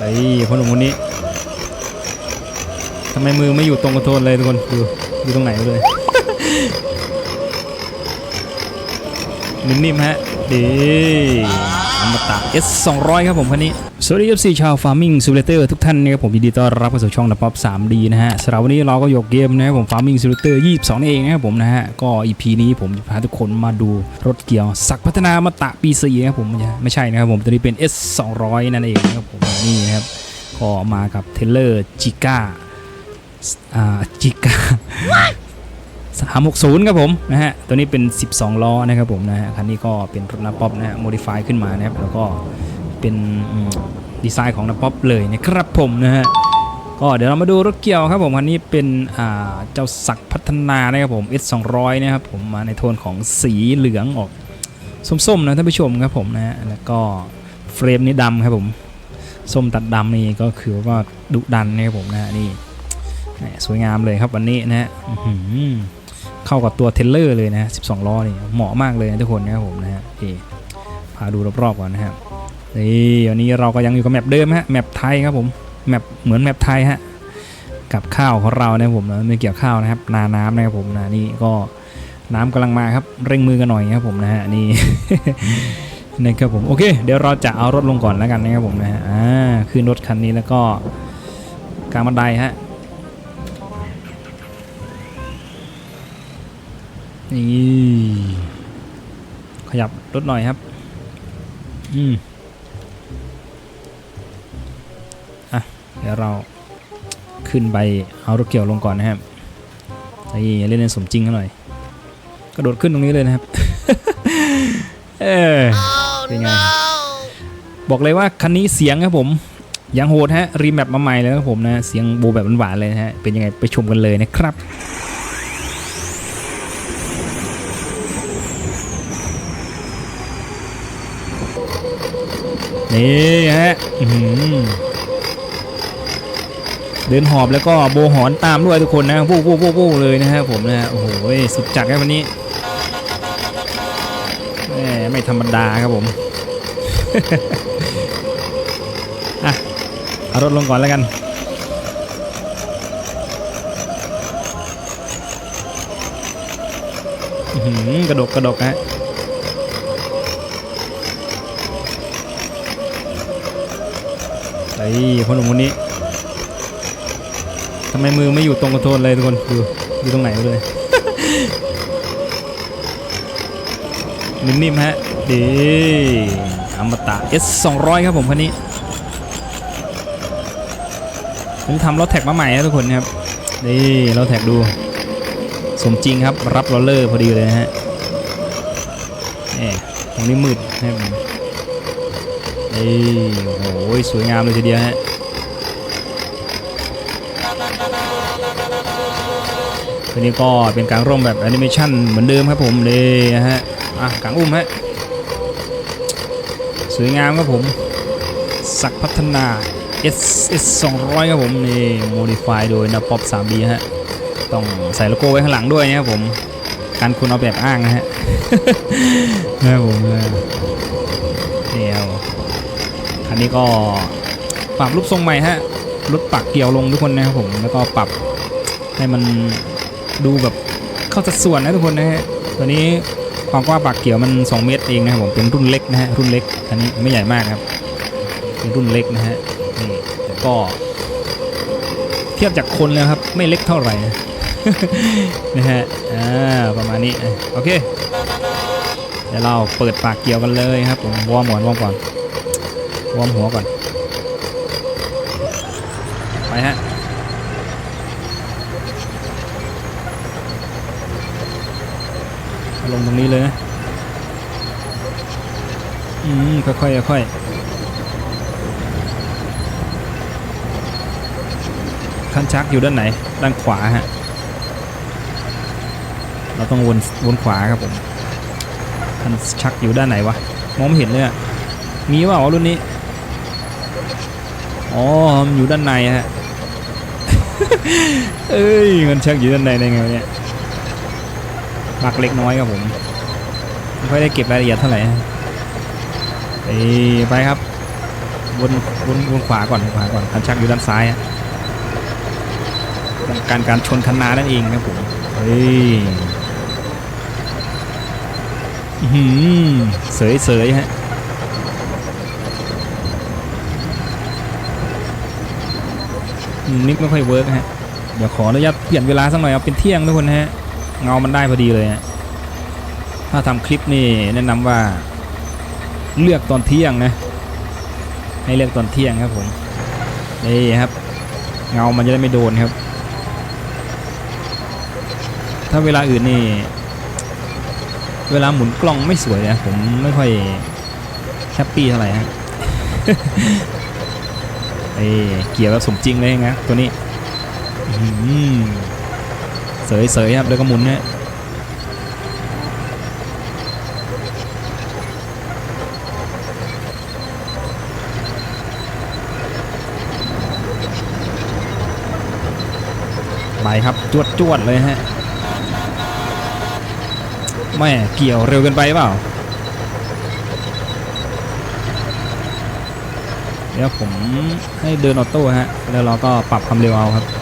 ไอ้คนหนุ่มคนนี้ทำไมมือไม่อยู่ตรงกระโทนเลยทุกคนดูอยู่ตรงไหนเลยนิ่มๆฮะดีอมตะ S 200 ครับผมคันนี้ สวัสดีครับสี่ชาว Farming Simulator ทุกท่านนะครับผมยินดีต้อนรับเข้าสู่ช่องนะป๊อป 3D นะฮะสำหรับวันนี้เราก็ยกเกมนะครับผม Farming Simulator 22นี่เองนะครับผมนะฮะก็ EP นี้ผมจะพาทุกคนมาดูรถเกี่ยว สักพัฒนามาตะปี4นะครับผมไม่ใช่นะครับผมตัวนี้เป็น S 200นั่นเองนะครับผมนี่นะครับก็มากับเทเลอร์จิก้าอ่าจิก้า360ครับผมนะฮะตัวนี้เป็น 12 ล้อนะครับผมนะฮะคันนี้ก็เป็นรถนาป๊อปนะฮะโมดิฟายขึ้นมานะครับแล้วก็เป็น ดีไซน์ของนาป๊อปเลยนะครับผมนะฮะก็เดี๋ยวเรามาดูรถเกี่ยวครับผมคันนี้เป็นเจ้าศักพัฒนานะครับผม S 200 นะครับผมมาในโทนของสีเหลืองออกส้มๆนะท่านผู้ชมครับผมนะฮะแล้วก็เฟรมนี้ดำครับผมส้มตัดดำนี่ก็คือว่าดุดันนะครับผมนะฮะนี่สวยงามเลยครับวันนี้นะฮะเข้ากับตัวเทเลอร์เลยนะ 12 ล้อนี่เหมาะมากเลยนะทุกคนนะครับผมนะฮะพาดูรอบๆก่อนนะครับ นี่วันนี้เราก็ยังอยู่กับแมปเดิมฮะแมปไทยครับผมแมปเหมือนแมปไทยฮะกับข้าวของเรานะผมนะไม่เกี่ยวข้าวนะครับ นาน้ำนะครับผมนะนี่ก็น้ำกำลังมาครับเร่งมือกันหน่อยครับผมนะฮะนี่นะครับผมโอเค เดี๋ยวเราจะเอารถลงก่อนแล้วกันนะครับผมนะฮะอ่าขึ้นรถคันนี้แล้วก็กลางบันไดฮะนี่ขยับรถหน่อยครับ อืม ดี๋ยวเราขึ้นไปเอารถเกี่ยวลงก่อนนะครับนี่เล่นในสมจริงกันหน่อย กระโดดขึ้นตรงนี้เลยนะครับ เออเป็นไง บอกเลยว่าคันนี้เสียงครับผมยังโหดฮะรีแมปมาใหม่เลยครับผมนะ เสียงโบแบบหวานๆเลยนะฮะ เป็นยังไงไปชมกันเลยนะครับนี่ฮะอื้อหือ เดินหอบแล้วก็โบหอนตามด้วยทุกคนนะวู้วู้วู้วู้เลยนะฮะผมนะฮะโอ้โหสุดจัดครับวันนี้แหมไม่ธรรมดาครับผมอะเอารถลงก่อนแล้วกันหือกระดกกระดกฮะไอ้คนหนุ่มคนนี้ำไมมือไม่อยู่ตรงคอนโทรลเลยทุกคนดูอยู่ตรงไหนเลยนิ่มๆฮะดีอมตะ S 200ครับผมคันนี้ผมทำรถแท็กมาใหม่นะทุกคนครับนี่รถแท็กดู สมจริงครับรับโรลเลอร์พอดีเลยนะฮะแหมตรงนี้มืดนะครับผมเอ้ยโอ้โหสวยงามเลยทีเดียวฮะ ตัวนี้ก็เป็นกลางร่มแบบแอนิเมชันเหมือนเดิมครับผมเลยนะฮะอะกลางอุ้มฮะสวยงามครับผมสักพัฒนา S S 200ครับผมนี่โมดิฟายโดยนาป๊อป 3D ฮะต้องใส่โลโก้ไว้ข้างหลังด้วยนะครับผมการคุณเอาแบบอ้างนะฮะนะครับผมเดี๋ยวคันนี้ก็ปรับรูปทรงใหม่ฮะลดปักเกี่ยวลงทุกคนนะครับผมแล้วก็ปรับให้มัน ดูแบบเข้าสัดส่วนนะทุกคนนะฮะตัวนี้ความกว้างปากเกี่ยวมัน 2 เมตรเองนะครับผมเป็นรุ่นเล็กนะฮะรุ่นเล็กอันนี้ไม่ใหญ่มากครับเป็นรุ่นเล็กนะฮะนี่แต่ก็ เทียบจากคนแล้วครับ ไม่เล็กเท่าไหร่นะฮะอ่าประมาณนี้โอเคเดี๋ยวเราเปิดปากเกี่ยวกันเลยครับผมวอร์มก่อนวอร์มก่อนวอร์มหัวก่อนไปฮะ งตรงนี้เลยนะ อืมค่อยๆค่อยๆคันชักอยู่ด้านไหน ด้านขวาฮะ เราต้องวนวนขวาครับผมคันชักอยู่ด้านไหนวะ มองไม่เห็นเลยอะมีเปล่าวะรุ่นนี้ อ๋อมันอยู่ด้านในฮะ เอ้ยมันชักอยู่ด้านในได้ไงวะเนี่ย บักเล็กน้อยครับผมไม่ค่อยได้เก็บรายละเอียดเท่าไหร่ไปไปครับวนวนวนขวาก่อนขวาก่อนคันชักอยู่ด้านซ้ายการการชนคันนานั่นเองครับผมเฮ้ยหือเสยเสยฮะนิกไม่ค่อยเวิร์กฮะ เดี๋ยวขออนุญาตเปลี่ยนเวลาสักหน่อยเอาเป็นเที่ยงทุกคนฮะ เงามันได้พอดีเลยฮะถ้าทำคลิปนี่แนะนำว่าเลือกตอนเที่ยงนะให้เลือกตอนเที่ยงครับผมนี่ครับ เงามันจะได้ไม่โดนครับ ถ้าเวลาอื่นนี่ เวลาหมุนกล้องไม่สวยนะผมไม่ค่อยแฮปปี้เท่าไหร่ฮะเอ้เกี่ยวกับสมจริงเลยนะตัวนี้อื้อหือ เสยเสยๆครับแล้วก็หมุนเนี่ยไปครับจวดจวดเลยฮะแม่เกี่ยวเร็วเกินไปเปล่าเดี๋ยวผมให้เดินออโต้ฮะแล้วเราก็ปรับความเร็วเอาครับ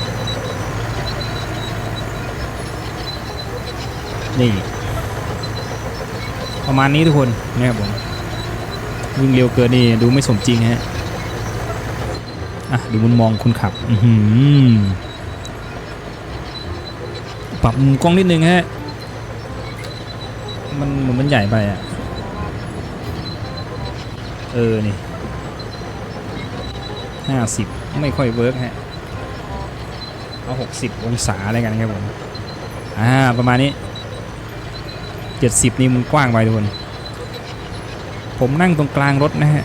นี่ ประมาณนี้ทุกคนนะครับผมวิ่งเร็วเกินนี่ดูไม่สมจริงฮะอะดูมุมมองคนขับอือหือปรับมุมกล้องนิดนึงฮะมันเหมือนมันใหญ่ไปอะเออนี่ห้าสิบไม่ค่อยเวิร์กฮะเอาหกสิบองศาอะไรกันครับผมอ่าประมาณนี้ เจ็ดสิบนี่มันกว้างไปทุกคน ผมนั่งตรงกลางรถนะฮะ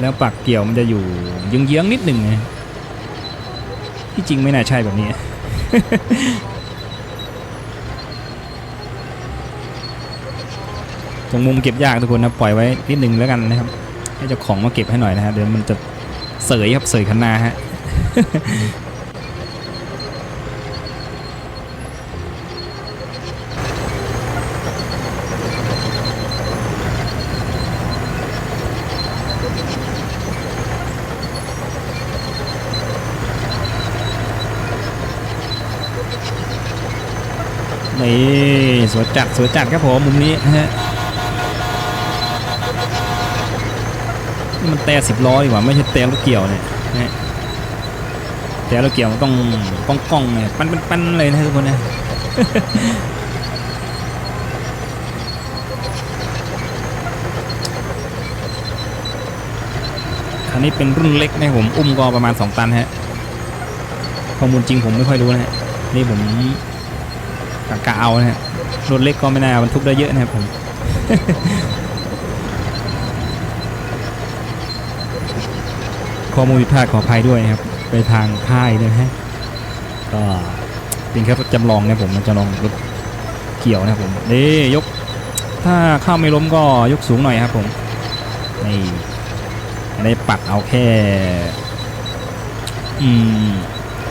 แล้วปากเกี่ยวมันจะอยู่เยื้องๆนิดหนึ่งนะที่จริงไม่น่าใช่แบบนี้ ตรงมุมเก็บยากทุกคนนะปล่อยไว้นิดหนึ่งแล้วกันนะครับ ให้เจ้าของมาเก็บให้หน่อยนะฮะเดี๋ยวมันจะเสยครับเสยคันนาฮะ นี่ สวยจัดสวยจัดครับผมมุมนี้นะฮะมันแต่สิบล้อดีกว่าไม่ใช่แต่รถเกี่ยวเนี่ยนะฮะแต่รถเกี่ยวมันต้องก้องก้องเนี่ยปั้นปั้นปั้นเลยนะทุกคนนะคันนี้เป็นรุ่นเล็กนะผมอุ้มก็ประมาณ 2 ตันฮะข้อมูลจริงผมไม่ค่อยรู้นะฮะนี่ผมกะกะเอานะฮะ รถเล็กก็ไม่น่าบรรทุกได้เยอะนะครับผมข้อมูลผิดพลาดขออภัยด้วยนะครับ ไปทางค่ายด้วยนะฮะก็เป็นแค่จำลองนะผมจำลองรถเกี่ยวนะครับผมนี่ยกถ้าข้าไม่ล้มก็ยกสูงหน่อยครับผมนี่อันนี้ปัดเอาแค่อืม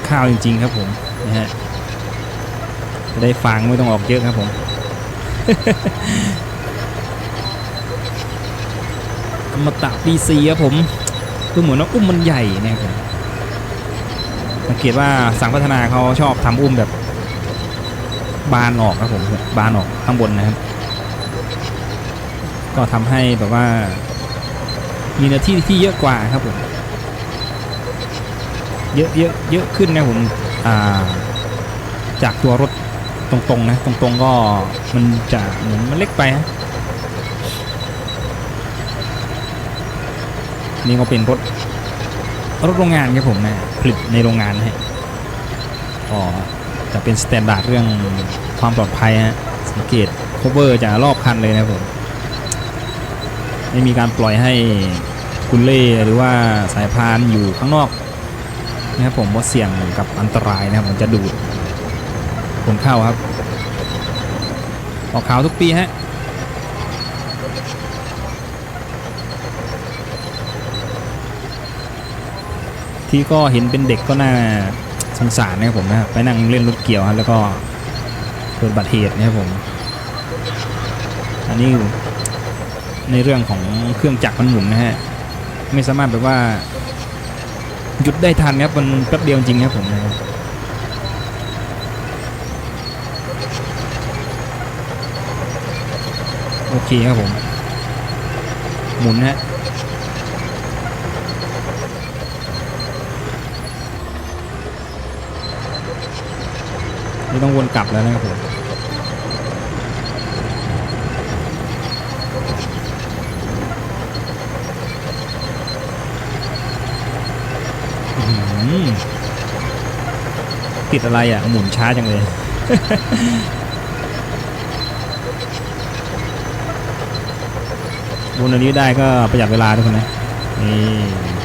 ข้าวจริง ๆ ครับผมนะฮะ จะได้ฟังไม่ต้องออกเยอะครับผมอมตะปีซีครับผมดูเหมือนว่าอุ้มมันใหญ่นะครับสังเกตว่าสังพัฒนาเขาชอบทำอุ้มแบบ บานออกครับผม บานออกข้างบนนะครับ ก็ทำให้แบบว่า มีเนื้อที่ที่เยอะกว่าครับผม เยอะเยอะเยอะขึ้นนะผมจากตัวรถ ตรงๆนะตรงๆก็มันจะเหมือนมันเล็กไปฮะนี่ก็เป็นรถรถโรงงานครับผมนะผลิตในโรงงานนะฮะก็จะเป็นสแตนดาร์ดเรื่องความปลอดภัยฮะสังเกตโคเวอร์จะรอบคันเลยนะผมไม่มีการปล่อยให้กุลเล่หรือว่าสายพานอยู่ข้างนอกนะครับผมว่าเสี่ยงกับอันตรายนะครับมันจะดูด คนเข้าครับ ออกขาวทุกปีฮะที่ก็เห็นเป็นเด็กก็น่าสงสารนะครับผมนะไปนั่งเล่นรถเกี่ยวครับแล้วก็เกิดบัติเหตุนะครับผม อันนี้ในเรื่องของเครื่องจักรมันหมุนนะฮะไม่สามารถแบบว่าหยุดได้ทันครับมันแป๊บเดียวจริงครับผมนะครับ โอเคครับผม หมุนฮะนี่ต้องวนกลับแล้วนะครับผมติดอะไรอะ หมุนช้าจังเลย วนอันนี้ได้ก็ประหยัดเวลาทุกคนนะนี่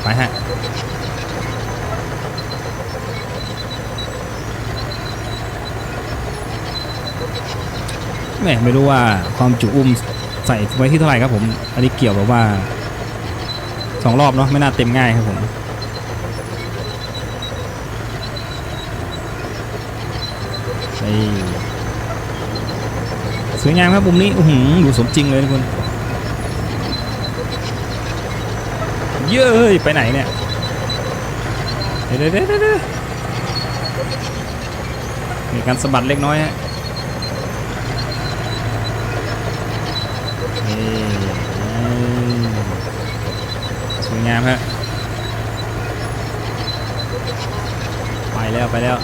ไปฮะแม่ไม่รู้ว่าความจุอุ้มใส่ไว้ที่เท่าไหร่ครับผม อันนี้เกี่ยวกับว่าสองรอบเนาะไม่น่าเต็มง่ายครับผมนี่สวยงามครับมุมนี้อื้อหือดูสมจริงเลยทุกคน เย้ยไปไหนเนี่ยเดี๋ยวเดี๋ยวเดี๋ยวเดี๋ยวมีการสะบัดเล็กน้อยฮะนี่สวยงามฮะ ไปแล้วไปแล้ว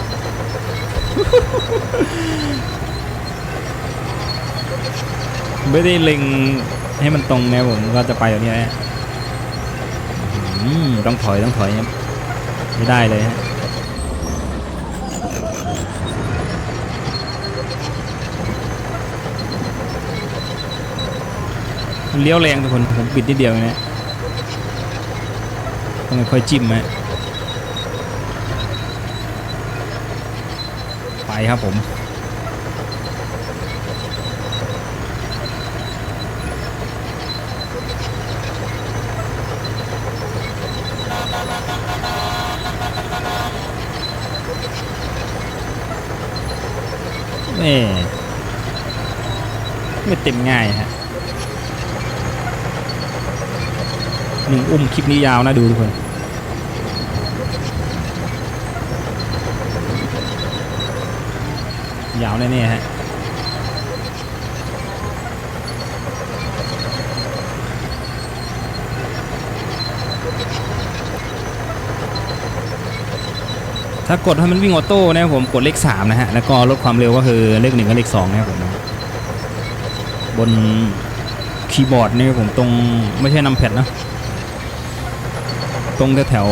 ไม่ได้เล็งให้มันตรงนะผมก็จะไปแบบนี้นะอื้อหือ ต้องถอยต้องถอยครับไม่ได้เลยฮะเลี้ยวแรงทุกคนผมปิดนิดเดียวเองนะต้องค่อยจิ้มฮะไปครับผม นี่ไม่เต็มง่ายฮะหนึ่งอุ้มคลิปนี้ยาวนะดูทุกคนยาวแน่ๆฮะ ถ้ากดให้มันวิ่งออโต้นะครับผมกดเลข3นะฮะแล้วก็ลดความเร็วก็คือเลข1กับเลข2นะครับผมบนคีย์บอร์ดนี่ผมตรงไม่ใช่นำแพดนะ ตรงแถว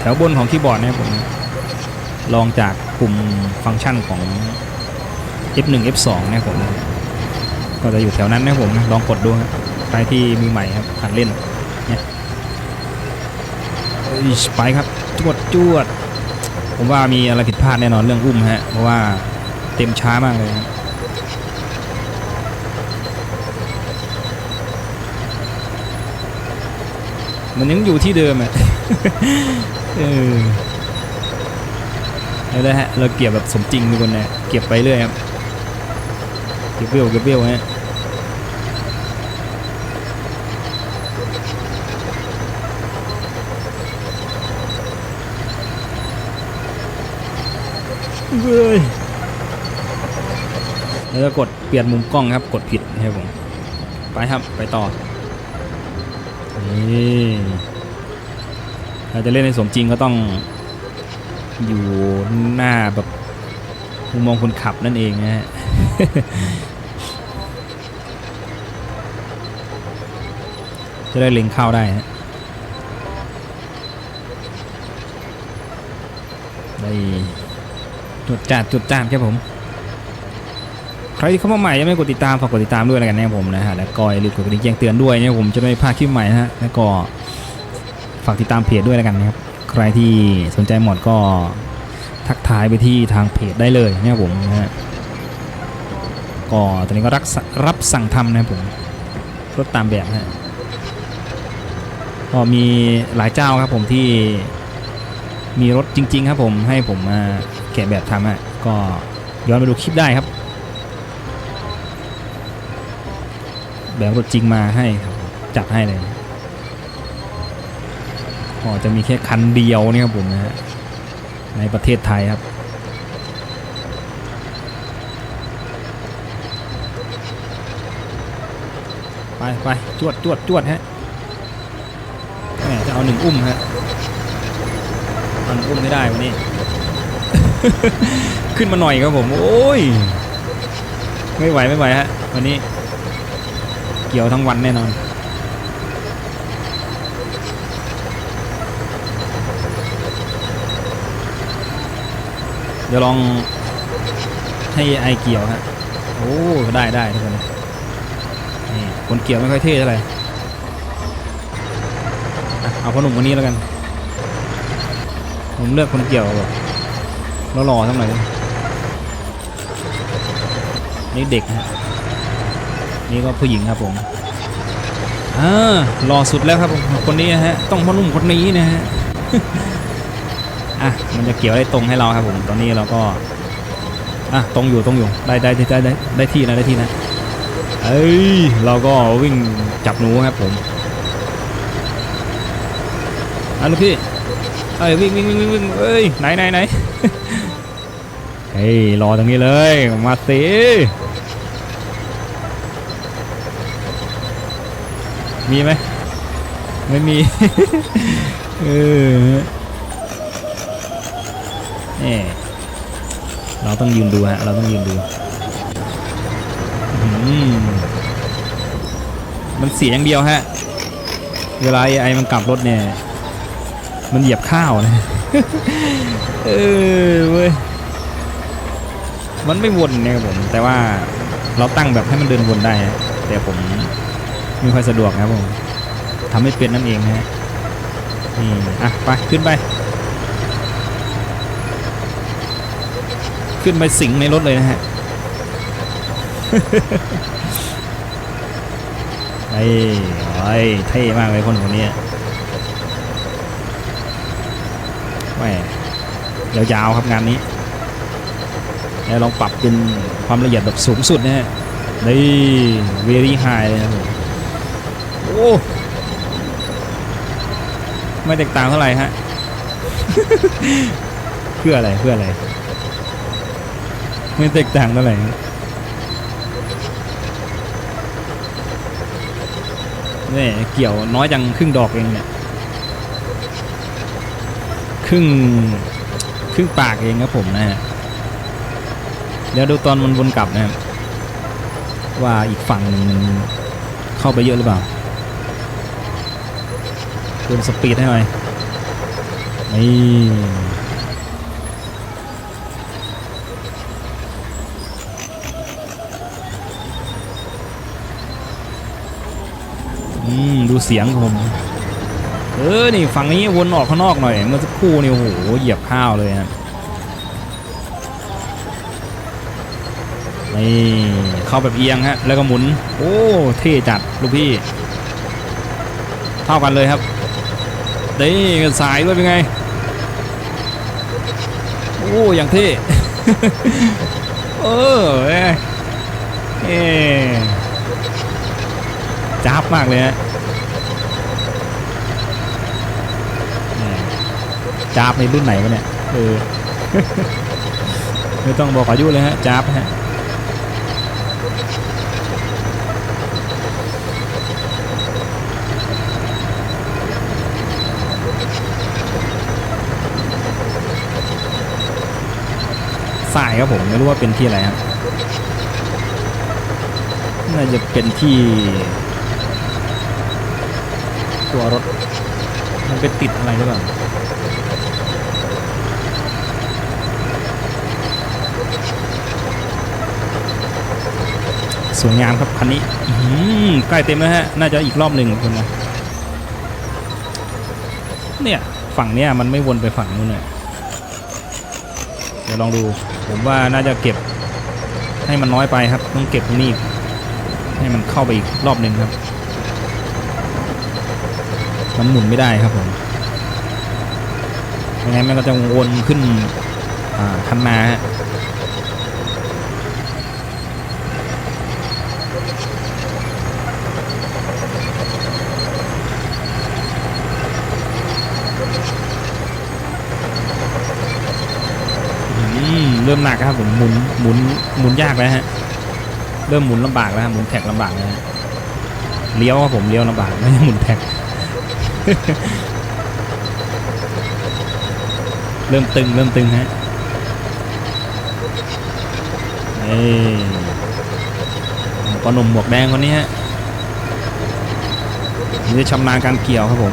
แถวบนของคีย์บอร์ดนะครับผมลองจากปุ่มฟังก์ชันของ F1 F2 นะครับผม ก็จะอยู่แถวนั้นนะผมลองกดดูครับใครที่มือใหม่ครับหัดเล่นเนี่ยไปครับ จวดจวด ผมว่ามีอะไรผิดพลาดแน่นอนเรื่องอุ้มฮะ เพราะว่าเต็มช้ามากเลยมันยังอยู่ที่เดิมอะเออเอาเลยฮะ เราเก็บแบบสมจริงทุกคนนะเก็บไปเรื่อยครับ เก็บเบี้ยวเก็บเบี้ยวฮะ เว้ยแล้วก็กดเปลี่ยนมุมกล้องครับ กดผิดนะครับผม ไปครับไปต่อ นี่ถ้าจะเล่นในสมจริงก็ต้องอยู่หน้าแบบมุมมองคนขับนั่นเองนะฮะจะได้เล็งเข้าได้ฮะได้ จุดจัดจุดจ้านครับผม ใครที่เข้ามาใหม่ยังไม่กดติดตามฝากกดติดตามด้วยแล้วกันนะครับผมนะฮะแล้วก็อย่าลืมกดกระดิ่งแจ้งเตือนด้วยนะครับผมจะไม่พลาดคลิปใหม่นะฮะแล้วก็ฝากติดตามเพจด้วยแล้วกันนะครับใครที่สนใจหมดก็ทักทายไปที่ทางเพจได้เลยนะครับผมนะฮะก็ตอนนี้ก็รักรับสั่งทำนะครับผมรถตามแบบนะฮะก็มีหลายเจ้าครับผมที่มีรถจริง ๆ ครับผมให้ผมมา แกะแบบทำฮะก็ย้อนไปดูคลิปได้ครับ แบบรถจริงมาให้ครับจัดให้เลยก็จะมีแค่คันเดียวนี่ครับผมนะฮะในประเทศไทยครับไปไปจวดจวดจวดฮะแหมจะเอาหนึ่งอุ้มฮะเอาหนึ่งอุ้มไม่ได้วันนี้ ขึ้นมาหน่อยครับผม โอ้ย ไม่ไหวไม่ไหวฮะวันนี้ เกี่ยวทั้งวันแน่นอน เดี๋ยวลองให้ไอเกี่ยวฮะ โอ้ได้ได้ทุกคนนี่คนเกี่ยวไม่ค่อยเท่เท่าไหร่เอาพ่อหนุ่มคนนี้แล้วกัน ผมเลือกคนเกี่ยวแบบ แล้วรอสักหร่นี่เด็กฮะนี่ก็ผู้หญิงครับผมอ่ารอสุดแล้วครับผมคนนี้นะฮะต้องพ่อนุ่มคนนี้นะฮะอะมันจะเกี่ยวได้ตรงให้เราครับผมตอนนี้เราก็อะตรงอยู่ตรงอยู่ได้ได้ได้ได้ได้ที่นะได้ที่นะเอ้ยเราก็วิ่งจับหนูครับผมอะลูกพี่เอ้ยวิ่งวิ่งวิ่งวิ่งเอ้ยไหนไหนไหน ฮ้ยรอตรงนี้เลย มาสิมีไหมไม่มีเออนี่เราต้องยืนดูฮะ เราต้องยืนดู มันเสียอย่างเดียวฮะ เวลาไอ้มันกลับรถเนี่ย มันเหยียบข้าวนะ เออเว้ย มันไม่วนเนี่ยครับผม แต่ว่าเราตั้งแบบให้มันเดินวนได้ แต่ผมไม่ค่อยสะดวกนะครับผมทำไม่เป็นนั่นเองนะฮะนี่อะไปขึ้นไป ขึ้นไปสิงในรถเลยนะฮะไอ้ไอ้ยเท่มากเลยคนคนนี้แหมยาวๆครับงานนี้ ล้วลองปรับเป็นความละเอียดแบบสูงสุดนะฮะนี่ very high นะครับโอ้ไม่แตกต่างเท่าไหร่ฮะเพื่ออะไรเพื่ออะไร ไม่แตกต่างเท่าไหร่นี่เกี่ยวน้อยจังครึ่งดอกเองเนี่ยครึ่งครึ่งปากเองครับผมนะฮะ เดี๋ยวดูตอนมันวนกลับนะครับว่าอีกฝั่งหนึ่งมันเข้าไปเยอะหรือเปล่าเพิ่มสปีดให้หน่อยนี่อืมดูเสียงผม เออ นี่ฝั่งนี้วนออกข้างนอกหน่อย เมื่อสักครู่นี่โอ้โหเหยียบข้าวเลยครั นี่เข้าแบบเอียงฮะแล้วก็หมุน โอ้เท่จัดลูกพี่ เท่ากันเลยครับนี่สายด้วยเป็นไง โอ้อย่างเท่เออเออจ้าบมากเลยฮะจ้าบในรุ่นไหนวะเนี่ยเออไม่ต้องบอกอายุเลยฮะจ้าบฮะ สายครับผมไม่รู้ว่าเป็นที่อะไรครับน่าจะเป็นที่ ตัวรถ มันไปติดอะไรหรือเปล่าสวยงามครับคันนี้ใกล้เต็มแล้วฮะ น่าจะอีกรอบหนึ่งคุณนะเนี่ย ฝั่งเนี้ยมันไม่วนไปฝั่งนู้นเนี่ย ดี๋ยวลองดูผมว่าน่าจะเก็บให้มันน้อยไปครับ ต้องเก็บตรงนี้ให้มันเข้าไปอีกรอบหนึ่งครับมันหมุนไม่ได้ครับผมยังไงมันก็จะวนขึ้นคันนาฮะ ริ่มหนักครับผมหมุนหมุนหมุนยากแล้วฮะเริ่มหมุนลำบากแล้วฮะหมุนแท็กลำบากแล้วฮะเลี้ยวครับผมเลี้ยวลำบากไม่ใช่หมุนแท็กเริ่มตึงเริ่มตึงฮะเอ้ยปอนมหมวกแดงคนนี้ฮะนี่ชำนาญการเกี่ยวครับผม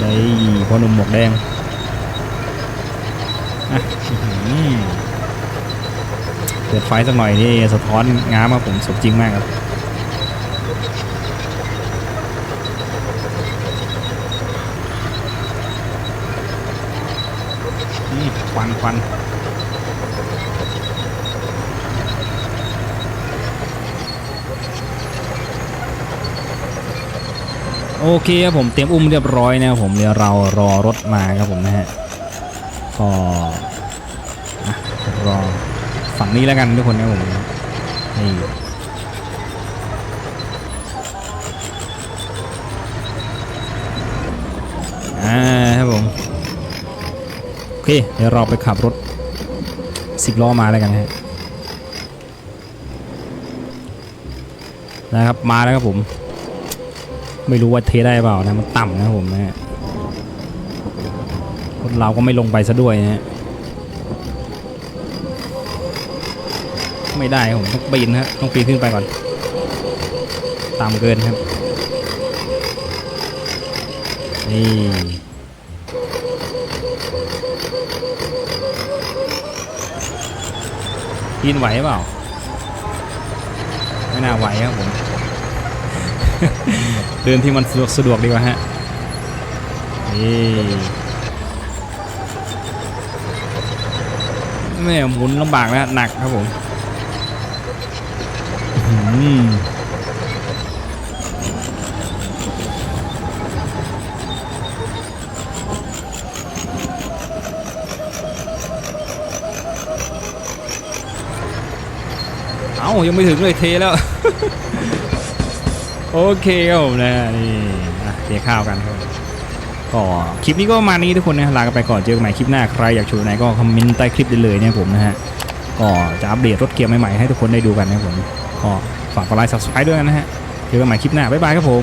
ได้พอหนุ่มหมวกแดง เปิดไฟสักหน่อยนี่สะท้อนงามครับผมสมจริงมากครับนี่ควันควันโอเคครับผมเตรียมอุ้มเรียบร้อยนะครับผมเดี๋ยวเรารอรถมาครับผมนะฮะก็อะ รอฝั่งนี้แล้วกันทุกคนนะผมนี่อ่าครับผมโอเคเดี๋ยวเราไปขับรถสิบล้อมาแล้วกันนะฮะนะครับมาแล้วครับผม ไม่รู้ว่าเทได้เปล่านะมันต่ำนะครับผมนะฮะรถเราก็ไม่ลงไปซะด้วยนะฮะ ไม่ได้ครับผมต้องปีนนะฮะต้องปีนขึ้นไปก่อนต่ำเกินครับ นี่กินไหวเปล่า ไม่น่าไหวครับผม เดินที่มันสะดวกสะดวกดีกว่าฮะ นี่แม่หมุนลำบากนะหนักครับผม ยังไม่ถึงเลยเทแล้ว โอเคครับผมนะนี่เทข้าวกันครับก็คลิปนี้ก็ประมาณนี้ทุกคนนะลากันไปก่อนเจอกันใหม่คลิปหน้าใครอยากชมไหนก็คอมเมนต์ใต้คลิปได้เลยเนี่ยผมนะฮะก็จะอัปเดตรถเกียร์ใหม่ๆให้ทุกคนได้ดูกันนะผมก็ฝากกดไลค์ subscribe ด้วยนะฮะเจอกันใหม่คลิปหน้าบ๊ายบายครับผม